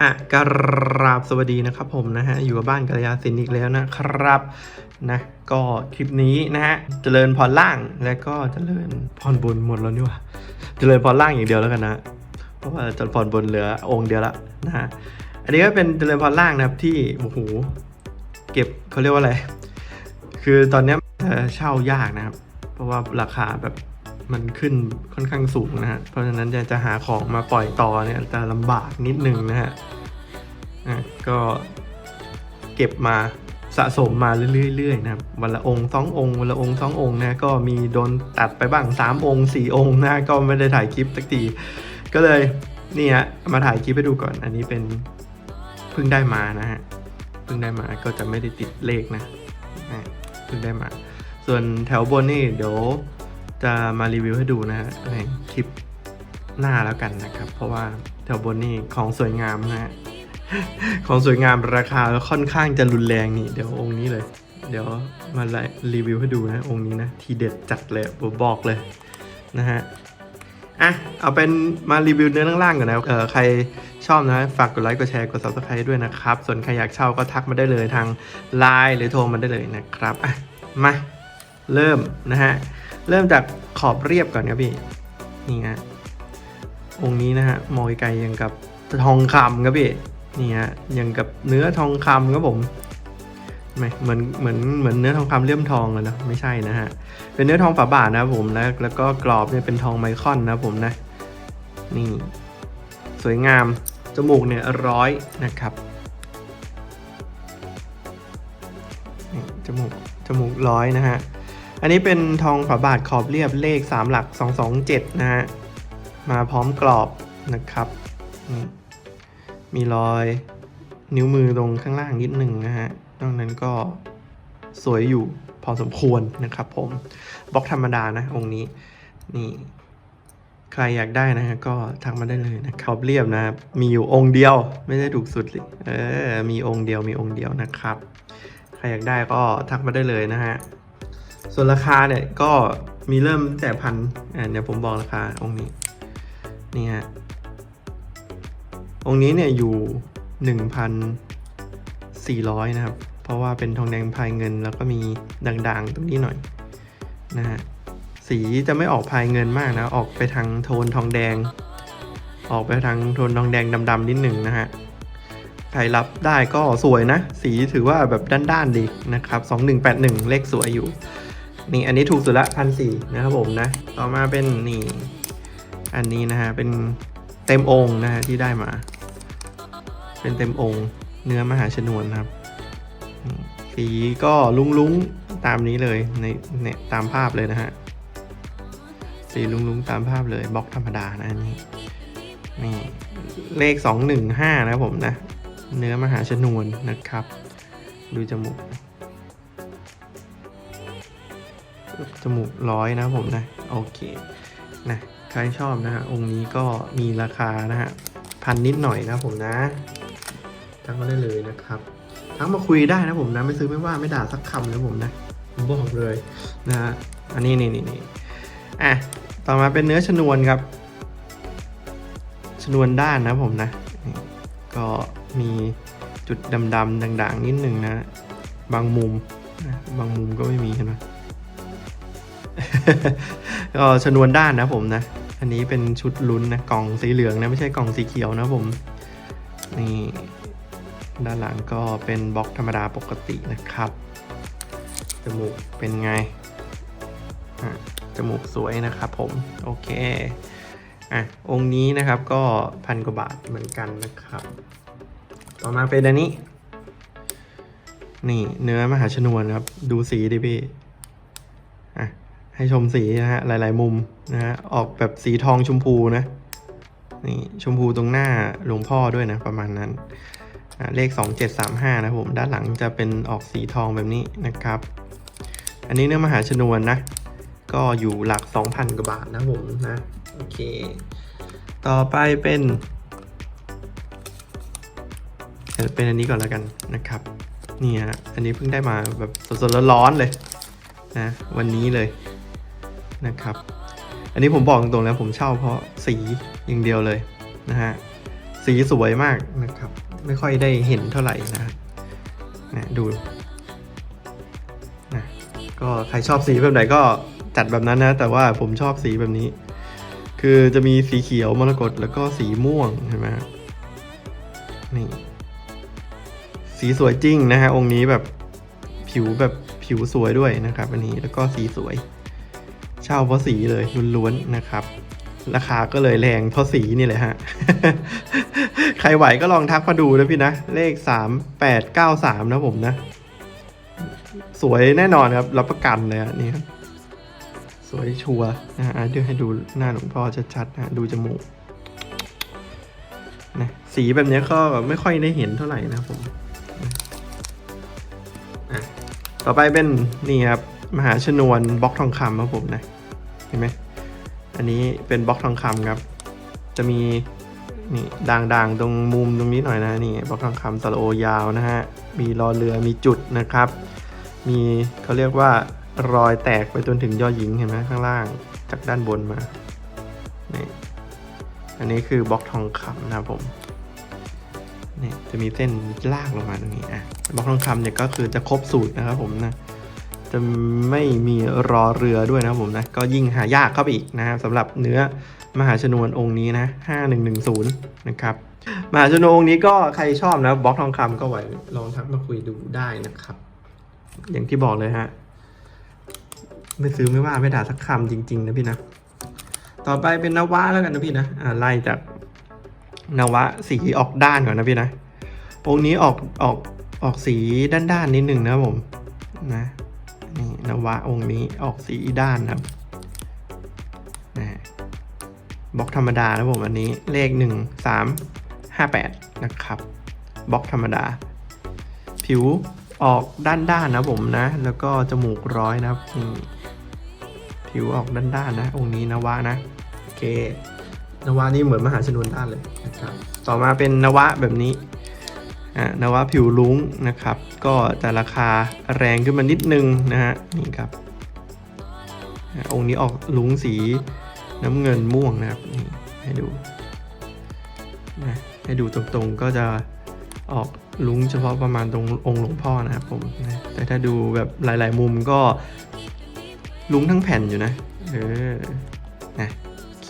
อะกราบสวัสดีนะครับผมนะฮะ อยู่กับบ้านกัลยาสินอีกแล้วนะครับนะก็คลิปนี้นะฮะจเจริญพรล่างและก็จเจริญพรบนหมดแล้วนี่ว่าเจริญพรล่างอย่างเดียวแล้วกันนะ เพราะว่าเจริญพรบนเหลือองค์เดียวละนะฮะอันนี้ก็เป็นจเจริญพรล่างนะครับที่โอ้โหเก็บเขาเรียกว่าอะไร คือตอนนี้เช่ายากนะครับ เพราะว่าราคาแบบ มันขึ้นค่อนข้างสูงนะฮะ เพราะฉะนั้นจะจะหาของมาปล่อยต่อเนี่ยจะลำบากนิดนึงนะฮะอะก็เก็บมาสะสมมาเรื่อยๆนะครับวันละองค์สององค์วันละองค์สององค์นะก็มีโดนตัดไปบ้างสามองค์สี่องค์นะก็ไม่ได้ถ่ายคลิปสักทีก็เลยนี่ฮะมาถ่ายคลิปให้ดูก่อน อันนี้เป็นเพิ่งได้มานะฮะเพิ่งได้มาก็จะไม่ได้ติดเลขนะอะเพิ่งได้มา ส่วนแถวบนนี่เดี๋ยว จะมารีวิวให้ดูนะฮะในคลิปหน้าแล้วกันนะครับ เพราะว่าแถวบนนี่ของสวยงามนะฮะของสวยงามราคาค่อนข้างจะรุนแรงนี่ เดี๋ยวองค์นี้เลย เดี๋ยวมารีวิวให้ดูนะ องค์นี้นะ ทีเด็ดจัดเลยผมบอกเลยนะฮะอะเอาเป็นมารีวิวเนื้อล่างๆก่อนนะเออใครชอบนะฝากกดไลค์กดแชร์กด subscribe ด้วยนะครับ ส่วนใครอยากเช่าก็ทักมาได้เลยทางไลน์หรือโทรมาได้เลยนะครับอะมาเริ่มนะฮะ เริ่มจากขอบเรียบก่อนครับพี่ นี่ฮะองค์นี้นะฮะมองไกลๆยังกับทองคำครับพี่ นี่ฮะยังกับเนื้อทองคำครับผมไม่เหมือนเหมือนเหมือนเนื้อทองคำเลี่ยมทองเลยนะไม่ใช่นะฮะเป็นเนื้อทองฝาบาทนะครับผมแล้วแล้วก็กรอบเนี่ยเป็นทองไมคอนนะผมนะนี่สวยงามจมูกเนี่ยร้อยนะครับจมูกจมูกร้อยนะฮะ อันนี้เป็นทองฝาบาทขอบเรียบเลข 3 หลัก 227 นะฮะ มาพร้อมกรอบนะครับ มีรอยนิ้วมือตรงข้างล่างนิดหนึ่งนะฮะนอกนั้นก็สวยอยู่พอสมควรนะครับผม บล็อกธรรมดานะองค์นี้ นี่ ใครอยากได้นะฮะก็ทักมาได้เลยนะครับขอบเรียบนะ มีอยู่องค์เดียว ไม่ได้ถูกสุดเลยเออ มีองค์เดียวมีองค์เดียวนะครับ ใครอยากได้ก็ทักมาได้เลยนะฮะ ส่วนราคาเนี่ยก็มีเริ่มแต่พันอ่าเดี๋ยวผมบอกราคาองค์นี้นี่ฮะองค์นี้เนี่ยอยู่หนึ่งพันสี่ร้อยนะครับ เพราะว่าเป็นทองแดงพายเงิน แล้วก็มีด่างๆตรงนี้หน่อยนะฮะสีจะไม่ออกพายเงินมากนะ ออกไปทางโทนทองแดง ออกไปทางโทนทองแดงดำๆนิดหนึ่งนะฮะใครรับได้ก็สวยนะ สีถือว่าแบบด้านๆดีนะครับ 2181 เลขสวยอยู่ นี่อันนี้ถูกสุดละพันสี่นะครับผมนะ ต่อมาเป็นนี่ อันนี้นะฮะ เป็นเต็มองค์นะฮะที่ได้มา เป็นเต็มองค์เนื้อมหาชนวนครับ สีก็ลุ้งๆตามนี้เลยในเนี่ยตามภาพเลยนะฮะ สีลุ้งๆตามภาพเลยบล็อกธรรมดานะอันนี้นี่เลขสองหนึ่งห้านะครับผมนะ เนื้อมหาชนวนนะครับ ดูจมูก จมูกร้อยนะผมนะ โอเคนะใครชอบนะฮะองค์นี้ก็มีราคานะฮะพันนิดหน่อยนะผมนะทักมาได้เลยนะครับทักมาคุยได้นะผมนะ ไม่ซื้อไม่ว่าไม่ด่าสักคำนะผมนะผมบอกเลยนะฮะอันนี้นี่นี่นี่อะต่อมาเป็นเนื้อชนวนครับ ชนวนด้านนะผมนะ ก็มีจุดดำๆด่างๆ นิดหนึ่งนะ บางมุมนะบางมุมก็ไม่มีเห็นไหม ก็ชนวนด้านนะผมนะ อันนี้เป็นชุดลุ้นนะกล่องสีเหลืองนะไม่ใช่กล่องสีเขียวนะผมนี่ด้านหลังก็เป็นบล็อกธรรมดาปกตินะครับ จมูกเป็นไงจมูกสวยนะครับผม โอเค อะ องค์นี้นะครับก็พันกว่าบาทเหมือนกันนะครับ ต่อมาเป็นอันนี้ นี่เนื้อมหาชนวนครับ ดูสีดิพี่ ให้ชมสีนะฮะหลาย ๆ มุมนะฮะออกแบบสีทองชมพูนะนี่ชมพูตรงหน้าหลวงพ่อด้วยนะประมาณนั้นอะเลข 2735 นะผมด้านหลังจะเป็นออกสีทองแบบนี้นะครับ อันนี้เนื้อมหาชนวนนะ ก็อยู่หลัก 2,000 กว่าบาทนะผมนะโอเค ต่อไปเป็นเดี๋ยวเป็นอันนี้ก่อนแล้วกันนะครับนี่ฮะอันนี้เพิ่งได้มาแบบสดๆร้อนๆเลยนะวันนี้เลย นะครับ อันนี้ผมบอกตรงๆแล้วผมเช่าเพราะสีอย่างเดียวเลยนะฮะ สีสวยมากนะครับ ไม่ค่อยได้เห็นเท่าไหร่นะนะดูนะก็ใครชอบสีแบบไหนก็จัดแบบนั้นนะ แต่ว่าผมชอบสีแบบนี้ คือจะมีสีเขียวมรกตแล้วก็สีม่วงใช่ไหมนี่สีสวยจริงนะฮะองค์นี้แบบผิวแบบผิวสวยด้วยนะครับ อันนี้แล้วก็สีสวย เช่าเพราะสีเลยล้วนๆนะครับ ราคาก็เลยแรงเพราะสีนี่แหละฮะ ใครไหวก็ลองทักมาดูนะพี่นะ เลขสามแปดเก้าสามนะผมนะ สวยแน่นอนครับ รับประกันเลยอะนี่ครับ สวยชัวร์นะฮะเดี๋ยวให้ดูหน้าหลวงพ่อชัดๆนะฮะดูจมูกนะสีแบบนี้ก็ไม่ค่อยได้เห็นเท่าไหร่นะผมต่อไปเป็นนี่ครับมหาชนวนบล็อกทองคำครับผมนะ ห็นไหมอันนี้เป็นบล็อกทองคำครับ จะมีนี่ด่างๆตรงมุมตรงนี้หน่อยนะนี่บล็อกทองคำสระโอยาวนะฮะมีรอเรือมีจุดนะครับ มีเขาเรียกว่ารอยแตกไปจนถึงยอหญิงเห็นไหมข้างล่างจากด้านบนมานี่อันนี้คือบล็อกทองคำนะผมนี่จะมีเส้นลากลงมาตรงนี้อะบล็อกทองคำเนี่ยก็คือจะครบสูตรนะครับผมนะ จะไม่มีรอเรือด้วยนะครับผมนะ ก็ยิ่งหายากเข้าไปอีกนะครับสำหรับเนื้อมหาชนวนองค์นี้นะ5110 นะครับมหาชนวนองค์นี้ก็ใครชอบนะบล็อกทองคำก็ไหวลองทักมาคุยดูได้นะครับ อย่างที่บอกเลยฮะไม่ซื้อไม่ว่าไม่ด่าสักคำจริง ๆ นะพี่นะ ต่อไปเป็นนวะแล้วกันนะพี่นะอ่าไล่จากนวะสีออกด้านก่อนนะพี่นะองค์นี้ออกออกออกสีด้านๆนิดหนึ่งนะผมนะ นวะองค์นี้ออกสีด้านนะครับนะบล็อกธรรมดานะผมอันนี้เลข 1 3 5 8 นะครับบล็อกธรรมดา ผิวออกด้านด้านๆนะผมนะ แล้วก็จมูกร้อยนะครับนี่ผิวออกด้านด้านๆนะ องค์นี้นวะนะโอเคนวะนี่เหมือนมหาชนวนด้านเลยนะครับต่อมาเป็นนวะแบบนี้ นวะผิวลุ้งนะครับ ก็จะราคาแรงขึ้นมานิดนึงนะฮะนี่ครับองค์นี้ออกลุ้งสีน้ำเงินม่วงนะครับนี่ให้ดูนะให้ดูตรงๆก็จะออกลุ้งเฉพาะประมาณตรงองค์หลวงพ่อนะครับผมนะแต่ถ้าดูแบบหลาย ๆ มุมก็ลุ้งทั้งแผ่นอยู่นะเออนะโอเค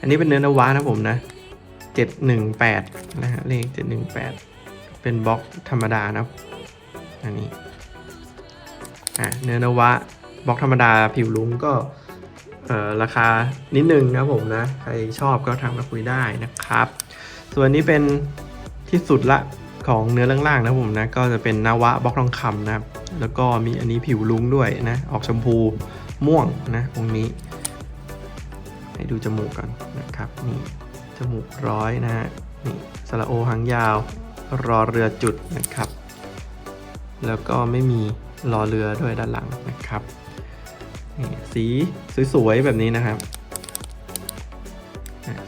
อันนี้เป็นเนื้อนวะนะผมนะ718นะฮะเลข718 เป็นบล็อกธรรมดานะอันนี้อะเนื้อนวะบล็อกธรรมดาผิวลุ้งก็ราคานิดนึงนะผมนะ ใครชอบก็ทางมาคุยได้นะครับ ส่วนนี้เป็นที่สุดละของเนื้อล่างๆนะผมนะ ก็จะเป็นนวะบล็อกทองคำนะครับ แล้วก็มีอันนี้ผิวลุ้งด้วยนะ ออกชมพูม่วงนะตรงนี้ ให้ดูจมูกกันนะครับ นี่จมูกร้อยนะฮะนี่สระโอหางยาว รอเรือจุดนะครับ แล้วก็ไม่มีรอเรือด้วยด้านหลังนะครับสีสวยๆแบบนี้นะครับ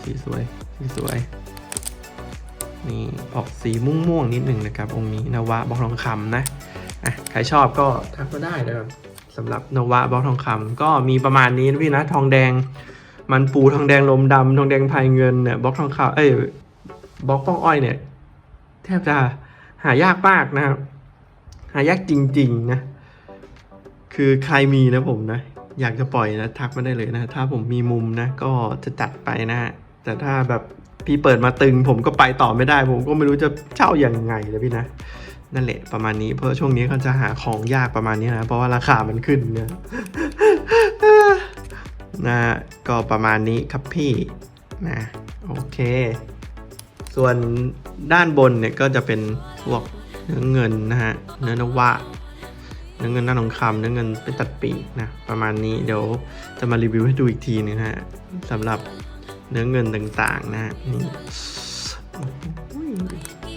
สีสวยสีสวยนี่ออกสีม่วงๆนิดหนึ่งนะครับ องค์นี้นวะบล็อกทองคำนะอะใครชอบก็ทักมาได้นะครับสำหรับนวะบล็อกทองคำก็มีประมาณนี้นะพี่นะทองแดง มันปูทองแดงลมดำทองแดงพายเงินเนี่ยบล็อกทองคำเอ้ยบล็อกป้องอ้อยเนี่ย แทบจะหายากมากนะครับ หายากจริง ๆ นะ คือใครมีนะผมนะ อยากจะปล่อยนะ ทักมาได้เลยนะ ถ้าผมมีมุมนะ ก็จะจัดไปนะฮะแต่ถ้าแบบพี่เปิดมาตึง ผมก็ไปต่อไม่ได้ ผมก็ไม่รู้จะเช่าอย่างไงเลยพี่นะนั่นแหละประมาณนี้เพราะช่วงนี้เขาจะหาของยากประมาณนี้นะเพราะว่าราคามันขึ้นเนี่ยนะก็ประมาณนี้ครับพี่นะโอเค ส่วนด้านบนเนี่ยก็จะเป็นพวกเนื้อเงินนะฮะ เนื้อนวะ เนื้อเงินหน้าทองคำเนื้อเงินเป็นตัดปีกนะ ประมาณนี้เดี๋ยวจะมารีวิวให้ดูอีกทีหนึงนะฮะสำหรับเนื้อเงินต่างๆนะฮะนี่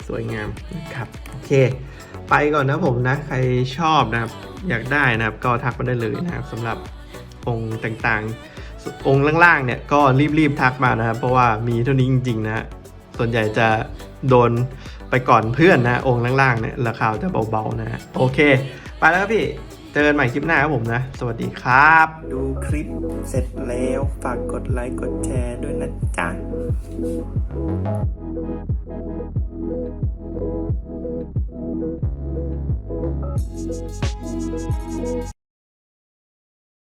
สวยงามนะครับโอเค ไปก่อนนะผมนะ ใครชอบนะครับ อยากได้นะครับ ก็ทักมาได้เลยนะครับสำหรับองค์ต่างๆ องค์ล่างๆเนี่ยก็รีบๆทักมานะครับ เพราะว่ามีเท่านี้จริงๆนะฮะ ส่วนใหญ่จะโดนไปก่อนเพื่อนนะ องค์ล่างๆเนี่ยราคาจะเบาๆนะโอเค ไปแล้วครับพี่เจอกันใหม่คลิปหน้าครับผมนะ สวัสดีครับ ดูคลิปเสร็จแล้วฝากกดไลค์กดแชร์ด้วยนะจ๊ะ